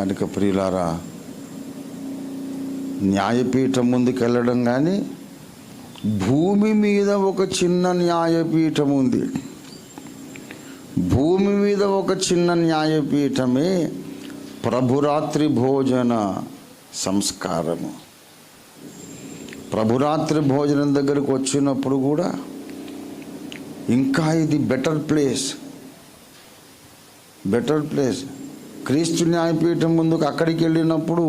కనుక ప్రియులారా న్యాయపీఠం ముందుకు వెళ్ళడం కానీ భూమి మీద ఒక చిన్న న్యాయపీఠం ఉంది. భూమి మీద ఒక చిన్న న్యాయపీఠమే ప్రభురాత్రి భోజన సంస్కారము. ప్రభురాత్రి భోజనం దగ్గరకు వచ్చినప్పుడు కూడా ఇంకా ఇది బెటర్ ప్లేస్ బెటర్ ప్లేస్ క్రీస్తు న్యాయపీఠం ముందుకు అక్కడికి వెళ్ళినప్పుడు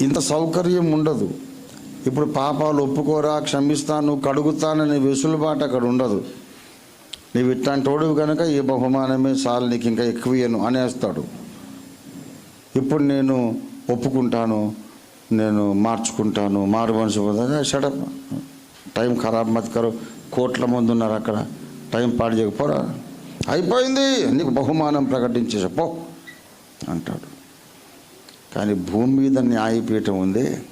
ఇంత సౌకర్యం ఉండదు. ఇప్పుడు పాపాలు ఒప్పుకోరా క్షమిస్తాను కడుగుతాననే వెసులుబాటు అక్కడ ఉండదు. నీవు ఇట్లాంటి కనుక ఈ బహుమానమే చాలు నీకు ఇంకా ఎక్కువయ్యను అనేస్తాడు. ఇప్పుడు నేను ఒప్పుకుంటాను నేను మార్చుకుంటాను మారు మనిషి షడప్ టైం ఖరాబ్ మత్ కరో కోట్ల మంది ఉన్నారు అక్కడ. టైం పాడు చేయకపోరా? అయిపోయింది. నీకు బహుమానం ప్రకటించేసి పో అంటాడు. కానీ భూమి మీద న్యాయపీఠం ఉంది.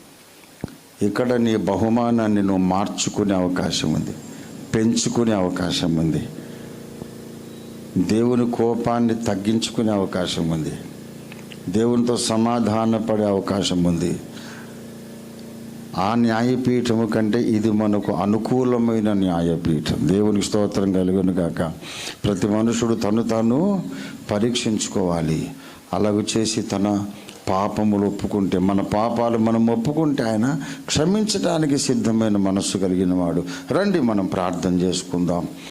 ఇక్కడ నీ బహుమానాన్ని నువ్వు మార్చుకునే అవకాశం ఉంది పెంచుకునే అవకాశం ఉంది. దేవుని కోపాన్ని తగ్గించుకునే అవకాశం ఉంది. దేవునితో సమాధానపడే అవకాశం ఉంది. ఆ న్యాయపీఠము కంటే ఇది మనకు అనుకూలమైన న్యాయపీఠం. దేవునికి స్తోత్రం కలుగును కాక ప్రతి మనుషుడు తను తాను పరీక్షించుకోవాలి. అలాగ చేసి తన పాపములు ఒప్పుకుంటే మన పాపాలు మనం ఒప్పుకుంటే ఆయన క్షమించడానికి సిద్ధమైన మనస్సు కలిగిన వాడు. రండి మనం ప్రార్థన చేసుకుందాం.